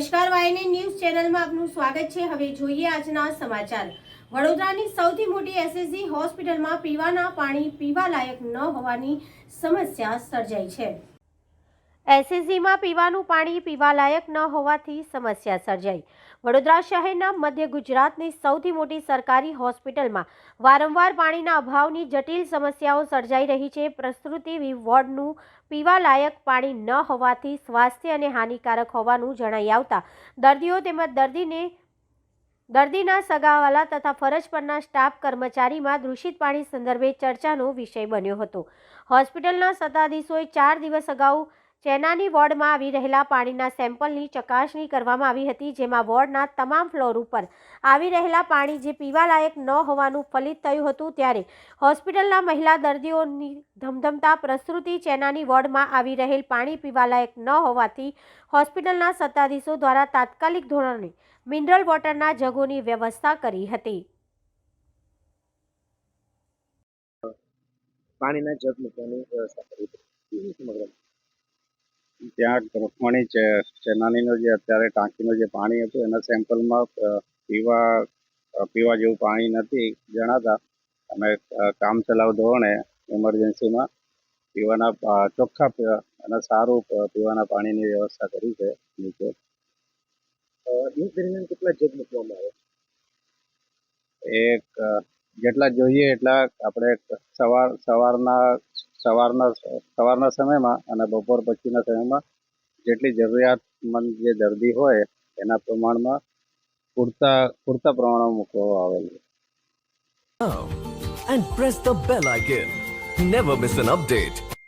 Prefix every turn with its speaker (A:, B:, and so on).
A: નમસ્કાર, વાયને ન્યૂઝ ચેનલમાં આપનું સ્વાગત છે. હવે જોઈએ આજના સમાચાર. વડોદરાની સૌથી મોટી એસએસજી હોસ્પિટલમાં પીવાના પાણી પીવા લાયક ન હોવાની સમસ્યા સર્જાઈ છે. એસએસજીમાં પીવાનું પાણી પીવા લાયક ન હોવાથી સમસ્યા સર્જાઈ. વડોદરા શહેરના મધ્ય ગુજરાતની સૌથી મોટી સરકારી હોસ્પિટલમાં વારંવાર પાણીના અભાવની જટિલ સમસ્યાઓ સર્જાઈ રહી છે. પ્રસ્તુતિ વોર્ડનું પીવા લાયક પાણી ન હોવાથી સ્વાસ્થ્ય અને હાનિકારક હોવાનું જણાઈ આવતા દર્દીઓ તેમજ દર્દીને દર્દીના સગાવાલા તથા ફરજ પરના સ્ટાફ કર્મચારીમાં દૂષિત પાણી સંદર્ભે ચર્ચાનો વિષય બન્યો હતો. હોસ્પિટલના સત્તાધીશોએ ચાર દિવસ અગાઉ ચેનાની વોર્ડમાં આવી રહેલા પાણીના સેમ્પલની ચકાસણી કરવામાં આવી હતી, જેમાં વોર્ડના તમામ ફ્લોર ઉપર આવી રહેલા પાણી જે પીવાલાયક ન હોવાનું ફલિત થયું હતું ત્યારે હોસ્પિટલના મહિલા દર્દીઓની ધમધમતા પ્રસૃતિ ચેનાની વોર્ડમાં આવી રહેલ પાણી પીવાલાયક ન હોવાથી હોસ્પિટલના સત્તાધીશો દ્વારા તાત્કાલિક ધોરણે મિનરલ વોટરના જગોની વ્યવસ્થા કરી હતી.
B: પાણીના જગ મૂકવાની સમગ્ર
C: ત્યાં રૂકમણી છે ચેનાનીનો જે અત્યારે ટાંકીનું જે પાણી હતું એના સેમ્પલમાં પીવા પીવા જેવું પાણી નથી જણાતા. અમે કામ ચલાવ ધોરણે ઇમરજન્સીમાં પીવાના ચોખ્ખા પીવા અને સારું પીવાના પાણીની વ્યવસ્થા કરી છે નીચે.
B: દિવસ દરમિયાન કેટલા જગ મૂકવામાં આવે
C: એક જેટલા જોઈએ એટલા આપણે સવાર સવારના સવારના સવારના સમયમાં અને બપોર પછીના સમયમાં જેટલી જરૂરિયાતમંદ જે દર્દી હોય એના પ્રમાણમાં પૂરતા પૂરતા પ્રમાણમાં મૂકવામાં આવેલ
D: and press the bell icon. Never miss an update.